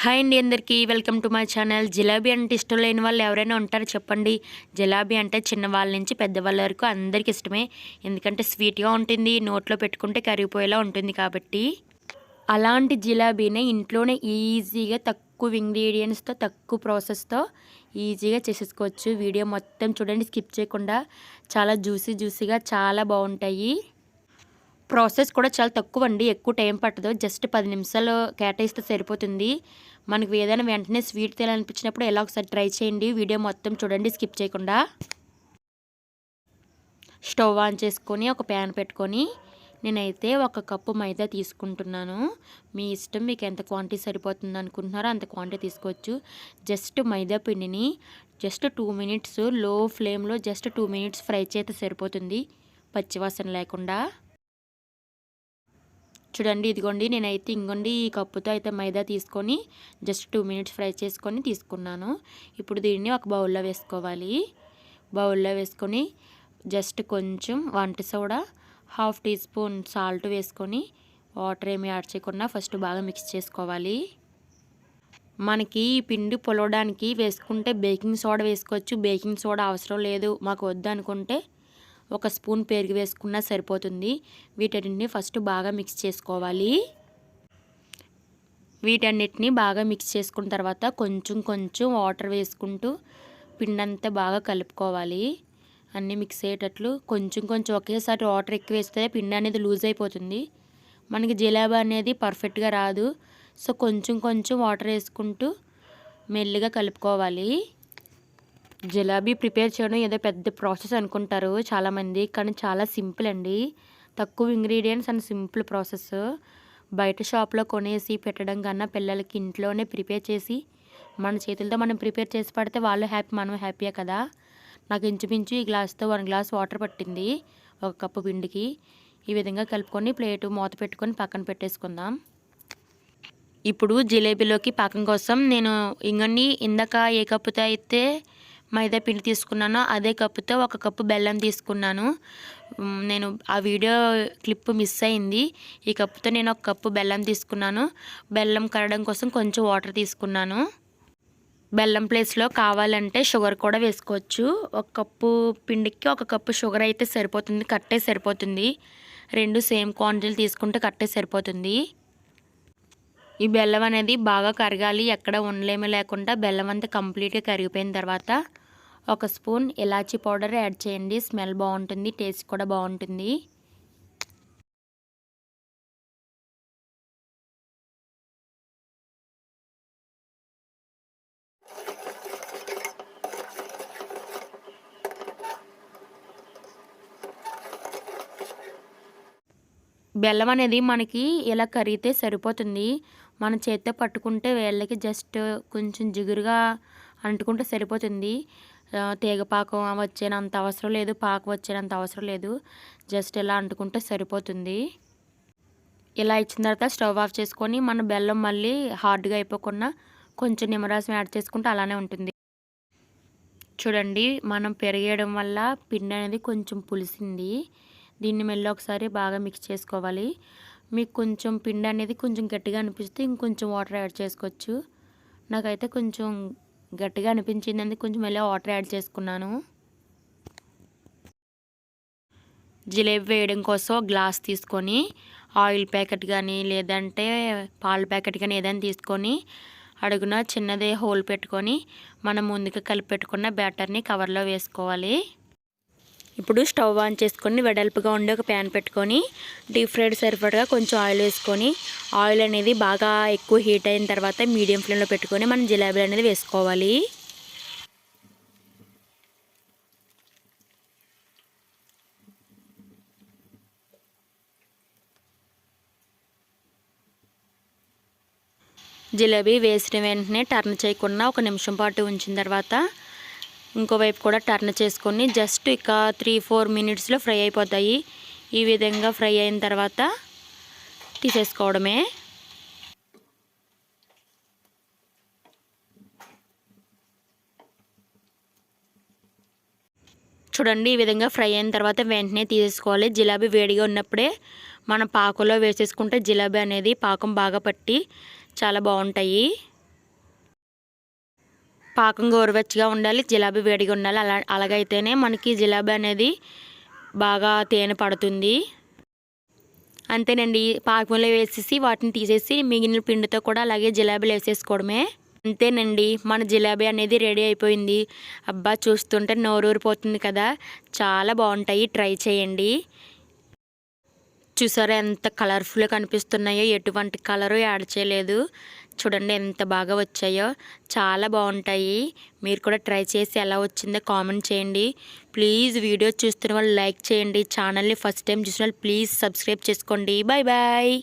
Hi అండి అందరికీ welcome to my channel. Jalebi అంటే ఇష్టం లేని వాళ్ళు ఎవరైనా ఉంటారో చెప్పండి. జిలాబీ అంటే చిన్నవాళ్ళ నుంచి పెద్దవాళ్ళ వరకు అందరికీ ఇష్టమే. ఎందుకంటే స్వీట్గా ఉంటుంది నోట్లో పెట్టుకుంటే కరిగిపోయేలా ఉంటుంది కాబట్టి. అలాంటి జిలాబీనే ఇంట్లోనే ఈజీగా తక్కువ ఇంగ్రీడియంట్స్తో తక్కువ ప్రాసెస్తో ఈజీగా చేసేసుకోవచ్చు. వీడియో మొత్తం చూడండి స్కిప్ చేయకుండా. చాలా జ్యూసీ జ్యూసీగా చాలా బాగుంటాయి. ప్రాసెస్ కూడా చాలా తక్కువ అండి ఎక్కువ టైం పట్టదు. జస్ట్ పది నిమిషాలు కేటాయిస్తే సరిపోతుంది. మనకు ఏదైనా వెంటనే స్వీట్ తినాలనిపించినప్పుడు ఎలా ఒకసారి ట్రై చేయండి. వీడియో మొత్తం చూడండి స్కిప్ చేయకుండా. స్టవ్ ఆన్ చేసుకొని ఒక ప్యాన్ పెట్టుకొని నేనైతే ఒక కప్పు మైదా తీసుకుంటున్నాను. మీ ఇష్టం మీకు ఎంత క్వాంటిటీ సరిపోతుంది అనుకుంటున్నారో అంత క్వాంటిటీ తీసుకోవచ్చు. జస్ట్ మైదా పిండిని జస్ట్ టూ మినిట్స్లో ఫ్లేమ్లో జస్ట్ టూ మినిట్స్ ఫ్రై చేస్తే సరిపోతుంది. పచ్చివాసన లేకుండా. చూడండి ఇదిగోండి నేనైతే ఇంగోండి ఈ కప్పుతో అయితే మైదా తీసుకొని జస్ట్ టూ మినిట్స్ ఫ్రై చేసుకొని తీసుకున్నాను. ఇప్పుడు దీన్ని ఒక బౌల్లో వేసుకోవాలి. బౌల్లో వేసుకొని జస్ట్ కొంచెం వంట soda half tea spoon salt వేసుకొని వాటర్ ఏమి యాడ్ చేయకుండా ఫస్ట్ బాగా మిక్స్ చేసుకోవాలి. మనకి ఈ పిండి పొలవడానికి వేసుకుంటే బేకింగ్ సోడా వేసుకోవచ్చు. బేకింగ్ సోడా అవసరం లేదు. మాకు వద్దు అనుకుంటే ఒక స్పూన్ పెరుగు వేసుకున్నా సరిపోతుంది. వీటన్నిటిని ఫస్ట్ బాగా మిక్స్ చేసుకోవాలి. వీటన్నిటిని బాగా మిక్స్ చేసుకున్న తర్వాత కొంచెం కొంచెం వాటర్ వేసుకుంటూ పిండి అంతా బాగా కలుపుకోవాలి. అన్నీ మిక్స్ అయ్యేటట్లు కొంచెం కొంచెం ఒకేసారి వాటర్ ఎక్కువ వేస్తే పిండి అనేది లూజ్ అయిపోతుంది. మనకి జిలాబా అనేది పర్ఫెక్ట్గా రాదు. సో కొంచెం కొంచెం వాటర్ వేసుకుంటూ మెల్లిగా కలుపుకోవాలి. జిలాబీ ప్రిపేర్ చేయడం ఏదో పెద్ద ప్రాసెస్ అనుకుంటారు చాలామంది కానీ చాలా సింపుల్ అండి. తక్కువ ఇంగ్రీడియంట్స్ అండ్ సింపుల్ ప్రాసెస్. బయట షాప్లో కొనేసి పెట్టడం కన్నా పిల్లలకి ఇంట్లోనే ప్రిపేర్ చేసి మన చేతులతో మనం ప్రిపేర్ చేసి పడితే వాళ్ళు హ్యాపీ మనం హ్యాపీయే కదా. నాకు ఇంచుమించు ఈ గ్లాస్తో వన్ గ్లాస్ వాటర్ పట్టింది ఒక కప్పు పిండికి. ఈ విధంగా కలుపుకొని ప్లేటు మూత పెట్టుకొని పక్కన పెట్టేసుకుందాం. ఇప్పుడు జిలేబీలోకి పాకం కోసం నేను ఇంగన్ని ఇందాక ఏ కప్పుతో అయితే మైదా పిండి తీసుకున్నానో అదే కప్పుతో ఒక కప్పు బెల్లం తీసుకున్నాను. నేను ఆ వీడియో క్లిప్ మిస్ అయింది. ఈ కప్పుతో నేను ఒక కప్పు బెల్లం తీసుకున్నాను. బెల్లం కరడం కోసం కొంచెం వాటర్ తీసుకున్నాను. బెల్లం ప్లేస్లో కావాలంటే షుగర్ కూడా వేసుకోవచ్చు. ఒక కప్పు పిండికి ఒక కప్పు షుగర్ అయితే సరిపోతుంది కట్టే సరిపోతుంది. రెండు సేమ్ క్వాంటిటీలు తీసుకుంటే కట్టే సరిపోతుంది. ఈ బెల్లం అనేది బాగా కరగాలి ఎక్కడ ఉండలేమో లేకుండా బెల్లం అంతా కంప్లీట్గా కరిగిపోయిన తర్వాత ఒక స్పూన్ ఇలాచీ పౌడర్ యాడ్ చేయండి. స్మెల్ బాగుంటుంది టేస్ట్ కూడా బాగుంటుంది. బెల్లం అనేది మనకి ఇలా కరిగితే సరిపోతుంది మన చేత్తో పట్టుకుంటే వేళ్ళకి జస్ట్ కొంచెం జిగురుగా అంటుకుంటే సరిపోతుంది. తీగ పాకం వచ్చేనంత అవసరం లేదు పాకం వచ్చేనంత అవసరం లేదు జస్ట్ ఇలా అంటుకుంటే సరిపోతుంది. ఇలా ఇచ్చిన తర్వాత స్టవ్ ఆఫ్ చేసుకొని మన బెల్లం మళ్ళీ హార్డ్గా అయిపోకుండా కొంచెం నిమ్మరసం యాడ్ చేసుకుంటే అలానే ఉంటుంది. చూడండి మనం పెరిగేయడం వల్ల పిండి అనేది కొంచెం పులిసింది. దీన్ని మెల్ల ఒకసారి బాగా మిక్స్ చేసుకోవాలి. మీకు కొంచెం పిండి అనేది కొంచెం గట్టిగా అనిపిస్తే ఇంకొంచెం వాటర్ యాడ్ చేసుకోవచ్చు. నాకైతే కొంచెం గట్టిగా అనిపించింది కొంచెం మళ్ళీ వాటర్ యాడ్ చేసుకున్నాను. జిలేబీ వేయడం కోసం గ్లాస్ తీసుకొని ఆయిల్ ప్యాకెట్ కానీ లేదంటే పాల ప్యాకెట్ కానీ ఏదైనా తీసుకొని అడుగున చిన్నదే హోల్ పెట్టుకొని మనం ముందుగా కలిపి పెట్టుకున్న బ్యాటర్ని కవర్లో వేసుకోవాలి. ఇప్పుడు స్టవ్ ఆన్ చేసుకొని వెడల్పుగా ఉండే ఒక ప్యాన్ పెట్టుకొని డీప్ ఫ్రైడ్ సరిపడగా కొంచెం ఆయిల్ వేసుకొని ఆయిల్ అనేది బాగా ఎక్కువ హీట్ అయిన తర్వాత మీడియం ఫ్లేమ్లో పెట్టుకొని మనం జిలేబీలు అనేది వేసుకోవాలి. జిలేబీ వేసిన వెంటనే టర్న్ చేయకుండా ఒక నిమిషం పాటు ఉంచిన తర్వాత ఇంకోవైపు కూడా టర్న్ చేసుకొని జస్ట్ ఇక త్రీ ఫోర్ మినిట్స్లో ఫ్రై అయిపోతాయి. ఈ విధంగా ఫ్రై అయిన తర్వాత తీసేసుకోవడమే. చూడండి ఈ విధంగా ఫ్రై అయిన తర్వాత వెంటనే తీసేసుకోవాలి. జిలాబీ వేడిగా ఉన్నప్పుడే మన పాకలో వేసేసుకుంటే జిలాబీ అనేది పాకం బాగా పట్టి చాలా బాగుంటాయి. పాకం గోరువెచ్చగా ఉండాలి జిలాబీ వేడిగా ఉండాలి. అలా అలాగైతేనే మనకి జిలాబీ అనేది బాగా తేనె పడుతుంది. అంతేనండి. పాకంలో వేసేసి వాటిని తీసేసి మిగిలిన పిండితో కూడా అలాగే జిలాబీలు వేసేసుకోవడమే. అంతేనండి. మన జిలాబీ అనేది రెడీ అయిపోయింది. అబ్బా చూస్తుంటే నోరూరిపోతుంది కదా. చాలా బాగుంటాయి. ట్రై చేయండి. చూసారా ఎంత కలర్ఫుల్గా కనిపిస్తున్నాయో. ఎటువంటి కలరు యాడ్ చేయలేదు. చూడండి ఎంత బాగా వచ్చాయో. చాలా బాగుంటాయి. మీరు కూడా ట్రై చేసి ఎలా వచ్చిందో కామెంట్ చేయండి. ప్లీజ్ వీడియో చూస్తున్న వాళ్ళు లైక్ చేయండి. ఛానల్ని ఫస్ట్ టైం చూసిన వాళ్ళు ప్లీజ్ సబ్స్క్రైబ్ చేసుకోండి. Bye bye.